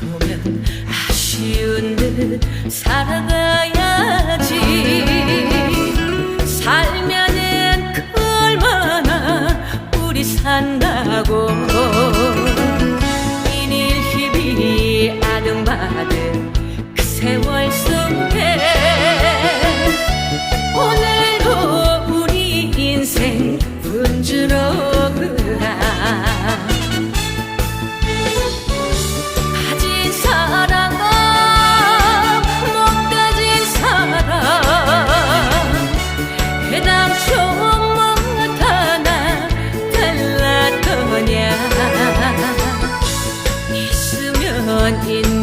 보면 아쉬운 듯 살아가야지. 살면은 그 얼마나 우리 산다고. in